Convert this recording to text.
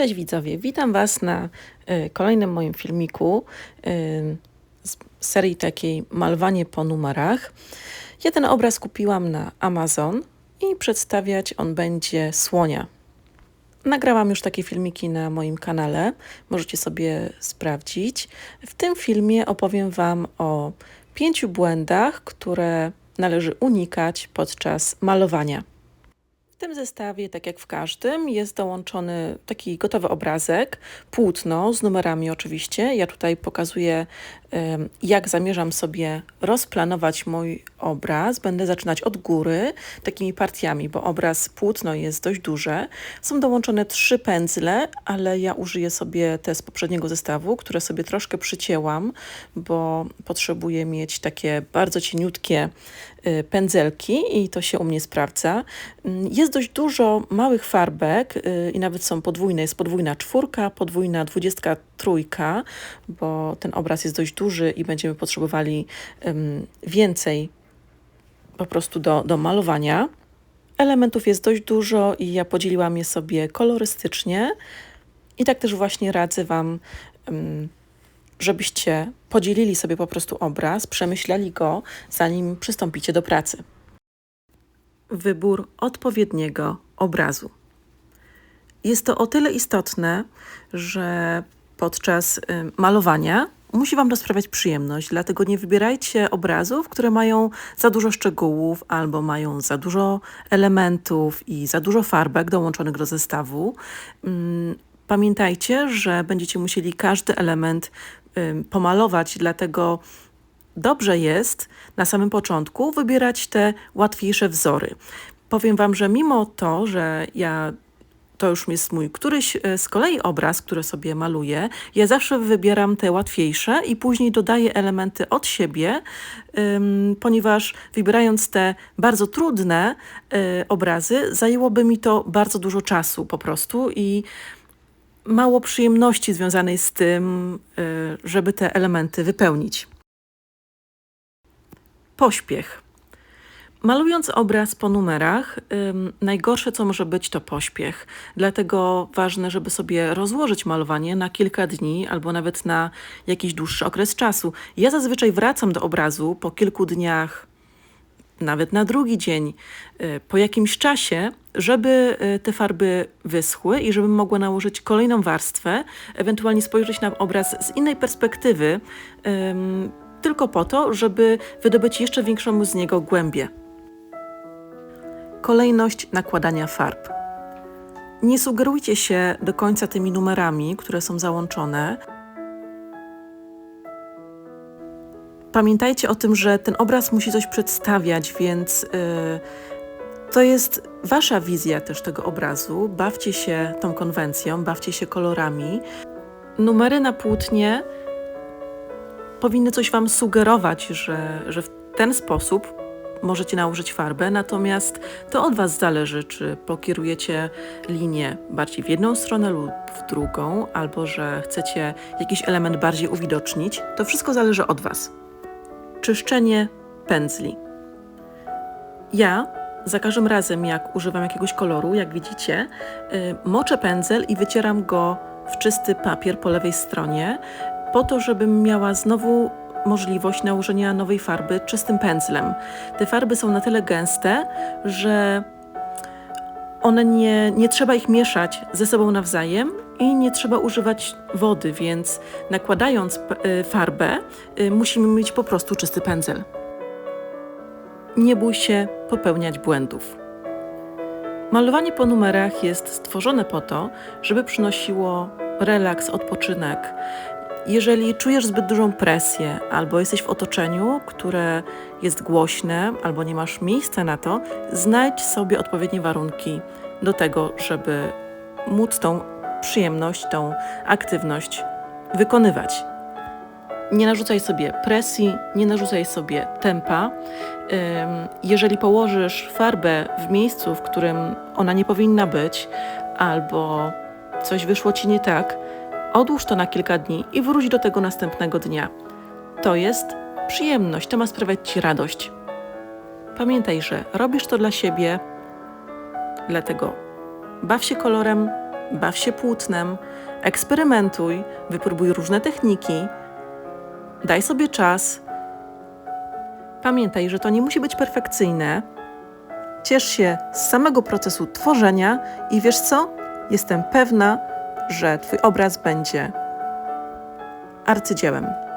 Cześć widzowie, witam Was na y, kolejnym moim filmiku y, z serii takiej Malowanie po numerach. Ja ten obraz kupiłam na Amazon i przedstawiać on będzie słonia. Nagrałam już takie filmiki na moim kanale, możecie sobie sprawdzić. W tym filmie opowiem Wam o pięciu błędach, które należy unikać podczas malowania. W tym zestawie, tak jak w każdym, jest dołączony taki gotowy obrazek, płótno z numerami oczywiście. Ja tutaj pokazuję, jak zamierzam sobie rozplanować mój obraz. Będę zaczynać od góry, takimi partiami, bo obraz płótno jest dość duże. Są dołączone trzy pędzle, ale ja użyję sobie te z poprzedniego zestawu, które sobie troszkę przycięłam, bo potrzebuję mieć takie bardzo cieniutkie y, pędzelki i to się u mnie sprawdza. Mm, jest dość dużo małych farbek y, i nawet są podwójne. Jest podwójna czwórka, podwójna dwudziestka trójka, bo ten obraz jest dość duży i będziemy potrzebowali więcej po prostu do, do malowania. Elementów jest dość dużo i ja podzieliłam je sobie kolorystycznie. I tak też właśnie radzę Wam, żebyście podzielili sobie po prostu obraz, przemyśleli go, zanim przystąpicie do pracy. Wybór odpowiedniego obrazu. Jest to o tyle istotne, że podczas malowania musi Wam to sprawiać przyjemność, dlatego nie wybierajcie obrazów, które mają za dużo szczegółów albo mają za dużo elementów i za dużo farbek dołączonych do zestawu. Mm, pamiętajcie, że będziecie musieli każdy element pomalować, dlatego dobrze jest na samym początku wybierać te łatwiejsze wzory. Powiem Wam, że mimo to, że ja to już jest mój któryś e, z kolei obraz, który sobie maluję. Ja zawsze wybieram te łatwiejsze i później dodaję elementy od siebie, ponieważ wybierając te bardzo trudne e, obrazy, zajęłoby mi to bardzo dużo czasu po prostu i mało przyjemności związanej z tym, e, żeby te elementy wypełnić. Pośpiech. Malując obraz po numerach, ym, najgorsze co może być to pośpiech. Dlatego ważne, żeby sobie rozłożyć malowanie na kilka dni albo nawet na jakiś dłuższy okres czasu. Ja zazwyczaj wracam do obrazu po kilku dniach, nawet na drugi dzień, y, po jakimś czasie, żeby y, te farby wyschły i żebym mogła nałożyć kolejną warstwę, ewentualnie spojrzeć na obraz z innej perspektywy, tylko po to, żeby wydobyć jeszcze większą z niego głębię. Kolejność nakładania farb. Nie sugerujcie się do końca tymi numerami, które są załączone. Pamiętajcie o tym, że ten obraz musi coś przedstawiać, więc yy, to jest wasza wizja też tego obrazu. Bawcie się tą konwencją, bawcie się kolorami. Numery na płótnie powinny coś wam sugerować, że, że w ten sposób możecie nałożyć farbę, natomiast to od Was zależy, czy pokierujecie linię bardziej w jedną stronę lub w drugą, albo że chcecie jakiś element bardziej uwidocznić. To wszystko zależy od Was. Czyszczenie pędzli. Ja za każdym razem, jak używam jakiegoś koloru, jak widzicie, yy, moczę pędzel i wycieram go w czysty papier po lewej stronie, po to, żebym miała znowu możliwość nałożenia nowej farby czystym pędzlem. Te farby są na tyle gęste, że one nie, nie trzeba ich mieszać ze sobą nawzajem i nie trzeba używać wody, więc nakładając y, farbę y, musimy mieć po prostu czysty pędzel. Nie bój się popełniać błędów. Malowanie po numerach jest stworzone po to, żeby przynosiło relaks, odpoczynek. Jeżeli czujesz zbyt dużą presję, albo jesteś w otoczeniu, które jest głośne, albo nie masz miejsca na to, znajdź sobie odpowiednie warunki do tego, żeby móc tą przyjemność, tą aktywność wykonywać. Nie narzucaj sobie presji, nie narzucaj sobie tempa. Jeżeli położysz farbę w miejscu, w którym ona nie powinna być, albo coś wyszło ci nie tak, Odłóż to na kilka dni i wróć do tego następnego dnia. To jest przyjemność, to ma sprawiać Ci radość. Pamiętaj, że robisz to dla siebie, dlatego baw się kolorem, baw się płótnem, eksperymentuj, wypróbuj różne techniki, daj sobie czas. Pamiętaj, że to nie musi być perfekcyjne. Ciesz się z samego procesu tworzenia i wiesz co? Jestem pewna, że Twój obraz będzie arcydziełem.